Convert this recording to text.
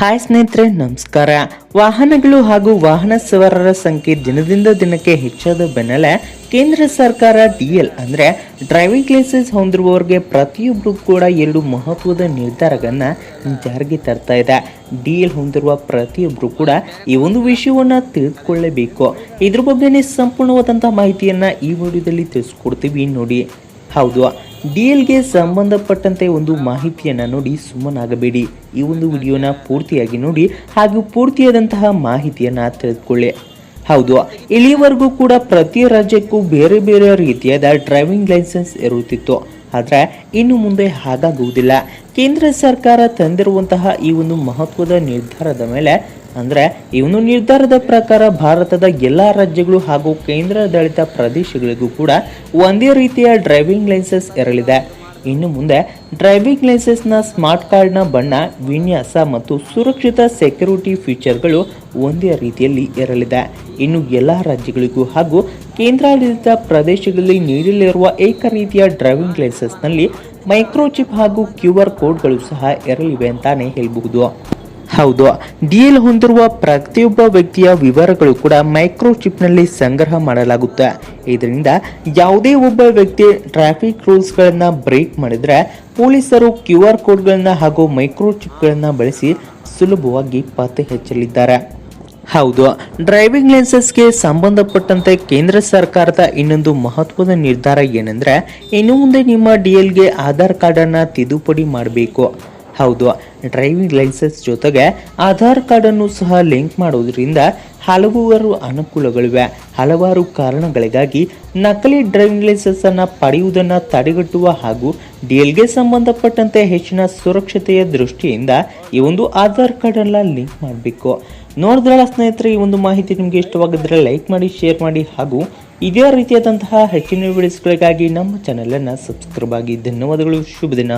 Hi ಸ್ನೇಹಿತರೆ, ನಮಸ್ಕಾರ. ವಾಹನಗಳು ಹಾಗೂ ವಾಹನ ಸವಾರರ ಸಂಖ್ಯೆ ದಿನದಿಂದ ದಿನಕ್ಕೆ ಹೆಚ್ಚಾದ ಬೆನ್ನಲ್ಲೇ ಕೇಂದ್ರ ಸರ್ಕಾರ ಡಿಎಲ್ ಅಂದ್ರೆ ಡ್ರೈವಿಂಗ್ ಲೈಸೆನ್ಸ್ ಹೊಂದಿರುವವರಿಗೆ ಪ್ರತಿಯೊಬ್ಬರು ಕೂಡ ಎರಡು ಮಹತ್ವದ ನಿರ್ಧಾರಗಳನ್ನು ಜಾರಿಗೆ ತರ್ತಾ ಇದೆ. ಡಿಎಲ್ ಹೊಂದಿರುವ ಪ್ರತಿಯೊಬ್ಬರು ಕೂಡ ಈ ಒಂದು ವಿಷಯವನ್ನು ತಿಳಿದುಕೊಳ್ಳಬೇಕು. ಇದ್ರ ಬಗ್ಗೆನೇ ಸಂಪೂರ್ಣವಾದಂಥ ಮಾಹಿತಿಯನ್ನ ಈ ವಿಡಿಯೋದಲ್ಲಿ ತಿಳಿಸ್ಕೊಡ್ತೀವಿ ನೋಡಿ. ಹೌದು. ಡಿಎಲ್ಗೆ ಸಂಬಂಧಪಟ್ಟಂತೆ ಒಂದು ಮಾಹಿತಿಯನ್ನು ನೋಡಿ ಸುಮ್ಮನಾಗಬೇಡಿ ಈ ಒಂದು ವಿಡಿಯೋನ ಪೂರ್ತಿಯಾಗಿ ನೋಡಿ ಹಾಗೂ ಪೂರ್ತಿಯಾದಂತಹ ಮಾಹಿತಿಯನ್ನು ತಿಳಿದುಕೊಳ್ಳಿ. ಹೌದು, ಇಲ್ಲಿವರೆಗೂ ಕೂಡ ಪ್ರತಿ ರಾಜ್ಯಕ್ಕೂ ಬೇರೆ ಬೇರೆ ರೀತಿಯಾದ ಡ್ರೈವಿಂಗ್ ಲೈಸೆನ್ಸ್ ಇರುತ್ತಿತ್ತು. ಆದರೆ ಇನ್ನು ಮುಂದೆ ಹಾಗಾಗುವುದಿಲ್ಲ. ಕೇಂದ್ರ ಸರ್ಕಾರ ತಂದಿರುವಂತಹ ಈ ಒಂದು ಮಹತ್ವದ ನಿರ್ಧಾರದ ಮೇಲೆ, ಅಂದರೆ ಈ ಒಂದು ನಿರ್ಧಾರದ ಪ್ರಕಾರ ಭಾರತದ ಎಲ್ಲ ರಾಜ್ಯಗಳು ಹಾಗೂ ಕೇಂದ್ರಾಡಳಿತ ಪ್ರದೇಶಗಳಿಗೂ ಕೂಡ ಒಂದೇ ರೀತಿಯ ಡ್ರೈವಿಂಗ್ ಲೈಸೆನ್ಸ್ ಇರಲಿದೆ. ಇನ್ನು ಮುಂದೆ ಡ್ರೈವಿಂಗ್ ಲೈಸೆನ್ಸ್ನ ಸ್ಮಾರ್ಟ್ ಕಾರ್ಡ್ನ ಬಣ್ಣ, ವಿನ್ಯಾಸ ಮತ್ತು ಸುರಕ್ಷಿತ ಸೆಕ್ಯೂರಿಟಿ ಫೀಚರ್ಗಳು ಒಂದೇ ರೀತಿಯಲ್ಲಿ ಇರಲಿದೆ. ಇನ್ನು ಎಲ್ಲ ರಾಜ್ಯಗಳಿಗೂ ಹಾಗೂ ಕೇಂದ್ರಾಡಳಿತ ಪ್ರದೇಶಗಳಲ್ಲಿ ನೀಡಲಿರುವ ಏಕ ರೀತಿಯ ಡ್ರೈವಿಂಗ್ ಲೈಸೆನ್ಸ್ನಲ್ಲಿ ಮೈಕ್ರೋಚಿಪ್ ಹಾಗೂ ಕ್ಯೂ ಆರ್ ಕೋಡ್ಗಳು ಸಹ ಇರಲಿವೆ ಅಂತಾನೆ ಹೇಳಬಹುದು. ಹೌದು. ಡಿಎಲ್ ಹೊಂದಿರುವ ಪ್ರತಿಯೊಬ್ಬ ವ್ಯಕ್ತಿಯ ವಿವರಗಳು ಕೂಡ ಮೈಕ್ರೋಚಿಪ್ನಲ್ಲಿ ಸಂಗ್ರಹ ಮಾಡಲಾಗುತ್ತೆ. ಇದರಿಂದ ಯಾವುದೇ ಒಬ್ಬ ವ್ಯಕ್ತಿ ಟ್ರಾಫಿಕ್ ರೂಲ್ಸ್ಗಳನ್ನು ಬ್ರೇಕ್ ಮಾಡಿದ್ರೆ ಪೊಲೀಸರು ಕ್ಯೂ ಆರ್ ಕೋಡ್ಗಳನ್ನ ಹಾಗೂ ಮೈಕ್ರೋಚಿಪ್ಗಳನ್ನು ಬಳಸಿ ಸುಲಭವಾಗಿ ಪತ್ತೆ ಹಚ್ಚಲಿದ್ದಾರೆ. ಹೌದು. ಡ್ರೈವಿಂಗ್ ಲೈಸೆನ್ಸ್ಗೆ ಸಂಬಂಧಪಟ್ಟಂತೆ ಕೇಂದ್ರ ಸರ್ಕಾರದ ಇನ್ನೊಂದು ಮಹತ್ವದ ನಿರ್ಧಾರ ಏನಂದ್ರೆ, ಇನ್ನು ಮುಂದೆ ನಿಮ್ಮ ಡಿಎಲ್ಗೆ ಆಧಾರ್ ಕಾರ್ಡನ್ನು ತಿದ್ದುಪಡಿ ಮಾಡಬೇಕು. ಹೌದು ಡ್ರೈವಿಂಗ್ ಲೈಸೆನ್ಸ್ ಜೊತೆಗೆ ಆಧಾರ್ ಕಾರ್ಡನ್ನು ಸಹ ಲಿಂಕ್ ಮಾಡುವುದರಿಂದ ಹಲವಾರು ಅನುಕೂಲಗಳಿವೆ. ಹಲವಾರು ಕಾರಣಗಳಿಗಾಗಿ ನಕಲಿ ಡ್ರೈವಿಂಗ್ ಲೈಸೆನ್ಸ್ ಅನ್ನ ಪಡೆಯುವುದನ್ನು ತಡೆಗಟ್ಟುವ ಹಾಗೂ ಡಿಎಲ್ಗೆ ಸಂಬಂಧಪಟ್ಟಂತೆ ಹೆಚ್ಚಿನ ಸುರಕ್ಷತೆಯ ದೃಷ್ಟಿಯಿಂದ ಈ ಒಂದು ಆಧಾರ್ ಕಾರ್ಡ್ ಎಲ್ಲ ಲಿಂಕ್ ಮಾಡಬೇಕು. ನೋಡಿದ್ರಲ್ಲ ಸ್ನೇಹಿತರೆ, ಈ ಒಂದು ಮಾಹಿತಿ ನಿಮಗೆ ಇಷ್ಟವಾಗಿದ್ರೆ ಲೈಕ್ ಮಾಡಿ ಶೇರ್ ಮಾಡಿ ಹಾಗೂ ಇದೇ ರೀತಿಯಾದಂತಹ ಹೆಚ್ಚಿನ ವಿಡಿಯೋಸ್ಗಳಿಗಾಗಿ ನಮ್ಮ ಚಾನಲನ್ನು ಸಬ್ಸ್ಕ್ರೈಬ್ ಆಗಿ. ಧನ್ಯವಾದಗಳು, ಶುಭ ದಿನ.